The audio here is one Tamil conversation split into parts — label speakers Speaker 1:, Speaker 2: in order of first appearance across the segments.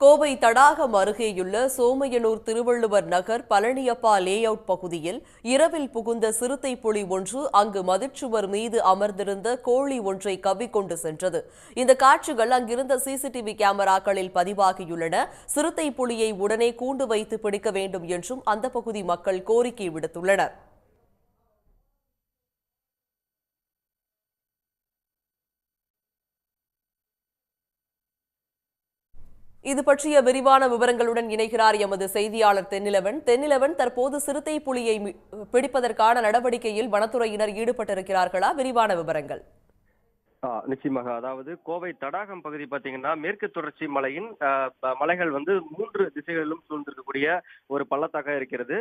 Speaker 1: கோவை தடாகம் அருகேயுள்ள சோமையனூர் திருவள்ளுவர் நகர் பழனியப்பா லே அவுட் பகுதியில் இரவில் புகுந்த சிறுத்தை புலி ஒன்று அங்கு மதிச்சுவர் மீது அமர்ந்திருந்த கோழி ஒன்றை கவ்விக்கொண்டு சென்றது. இந்த காட்சிகள் அங்கிருந்த சிசிடிவி கேமராக்களில் பதிவாகியுள்ளன. சிறுத்தை புலியை உடனே கூண்டு வைத்து பிடிக்க வேண்டும் என்றும் அந்த பகுதி மக்கள் கோரிக்கை விடுத்துள்ளனர். இது பற்றிய விரிவான விவரங்களுடன் இணைகிறார் எமது செய்தியாளர் தென்னிலவன். தென்னிலவன் தற்போது சிறுத்தை புலியை பிடிப்பதற்கான நடவடிக்கையில் வனத்துறையினர் ஈடுபட்டிருக்கிறார்களா? விரிவான விவரங்கள்.
Speaker 2: நிச்சயமாக. அதாவது கோவை தடாகம் பகுதி பாத்தீங்கன்னா மேற்கு தொடர்ச்சி மலையின் மலைகள் வந்து மூன்று திசைகளிலும் சூழ்ந்திருக்கக்கூடிய ஒரு பள்ளத்தாக்கா இருக்கிறது.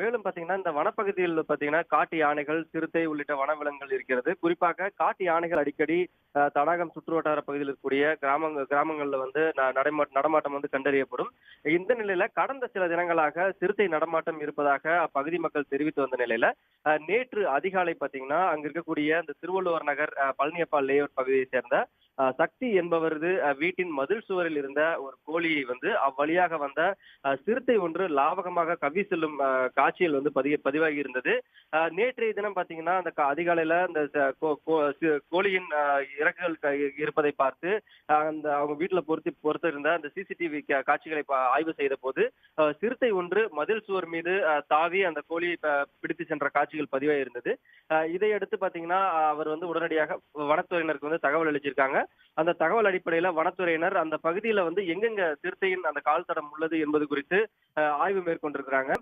Speaker 2: மேலும் பாத்தீங்கன்னா இந்த வனப்பகுதியில் பாத்தீங்கன்னா காட்டு யானைகள் சிறுத்தை உள்ளிட்ட வனவிலங்குகள் இருக்கிறது. குறிப்பாக காட்டு யானைகள் அடிக்கடி தடாகம் சுற்றுவட்டார பகுதியில் இருக்கக்கூடிய கிராமங்க கிராமங்கள்ல வந்து ந- நடைமா நடமாட்டம் வந்து கண்டறியப்படும். இந்த நிலையில கடந்த சில தினங்களாக சிறுத்தை நடமாட்டம் இருப்பதாக அப்பகுதி மக்கள் தெரிவித்து வந்த நிலையில நேற்று அதிகாலை பாத்தீங்கன்னா அங்க இருக்கக்கூடிய அந்த திருவள்ளுவர் நகர் பழனியப்பா லேஅவுட் பகுதியை சேர்ந்த சக்தி என்பவரது வீட்டின் மதில் சுவரில் இருந்த ஒரு கோழியை வந்து அவ்வழியாக வந்த சிறுத்தை ஒன்று லாவகமாக கவி செல்லும் காட்சியில் வந்து பதிய பதிவாகி இருந்தது. நேற்றைய தினம் பாத்தீங்கன்னா அந்த அதிகாலையில அந்த கோ- கோ- சி- கோழியின் இறக்குகள் இருப்பதை பார்த்து அந்த அவங்க வீட்டுல பொருத்தி பொறுத்து இருந்த அந்த சிசிடிவி காட்சிகளை பா- ஆய்வு செய்த போது சிறுத்தை ஒன்று மதில் சுவர் மீது தாவி அந்த கோழியை பிடித்து சென்ற காட்சிகள் பதிவாகி இருந்தது. இதையடுத்து பாத்தீங்கன்னா அவர் வந்து உடனடியாக வனத்துறையினருக்கு வந்து தகவல் அளிச்சிருக்காங்க. அந்த தகவல் அடிப்படையில வனத்துறையினர் அந்த பகுதியில வந்து எங்கெங்க சிறுத்தையின் அந்த கால் தடம் உள்ளது என்பது குறித்து ஆய்வு மேற்கொண்டிருக்கிறாங்க.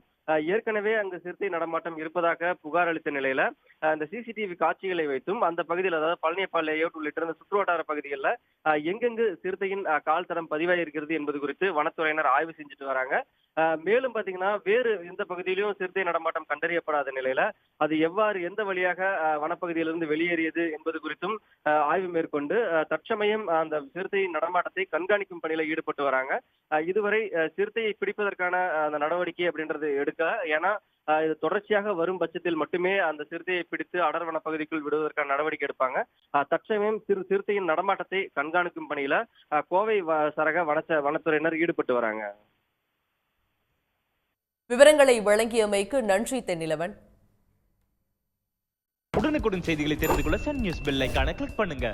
Speaker 2: ஏற்கனவே அங்கு சிறுத்தை நடமாட்டம் இருப்பதாக புகார் அளித்த நிலையில அந்த சிசிடிவி காட்சிகளை வைத்தும் அந்த பகுதியில் அதாவது பழனியப்பா லேஅவுட் உள்ளிட்ட அந்த சுற்றுவட்டார பகுதிகளில் எங்கெங்கு சிறுத்தையின் கால் தரம் பதிவாயிருக்கிறது என்பது குறித்து வனத்துறையினர் ஆய்வு செஞ்சுட்டு வராங்க. மேலும் பாத்தீங்கன்னா வேறு எந்த பகுதியிலும் சிறுத்தை நடமாட்டம் கண்டறியப்படாத நிலையில அது எவ்வாறு எந்த வழியாக வனப்பகுதியிலிருந்து வெளியேறியது என்பது குறித்தும் ஆய்வு மேற்கொண்டு தற்சமயம் அந்த சிறுத்தையின் நடமாட்டத்தை கண்காணிக்கும் பணியில ஈடுபட்டு வராங்க. இதுவரை சிறுத்தையை பிடிப்பதற்கான அந்த நடவடிக்கை அப்படின்றது எடுக்க. ஏன்னா இது தொடர்ச்சியாக வரும் பட்சத்தில் மட்டுமே அந்த சிறுத்தையை பிடித்து அடர் வனப்பகுதிக்குள் விடுவதற்கான நடவடிக்கை எடுப்பாங்க. தற்சமயம் சிறு சிறுத்தையின் நடமாட்டத்தை கண்காணிக்கும் பணியில கோவை சரக வனச்ச வனத்துறையினர் ஈடுபட்டு வராங்க.
Speaker 1: விவரங்களை வழங்கியமைக்கு நன்றி தென்னிலவன்.
Speaker 3: உடனுக்குடன் செய்திகளை தெரிந்து கொள்ள சன் நியூஸ் பெல் ஐகானை கிளிக் பண்ணுங்க.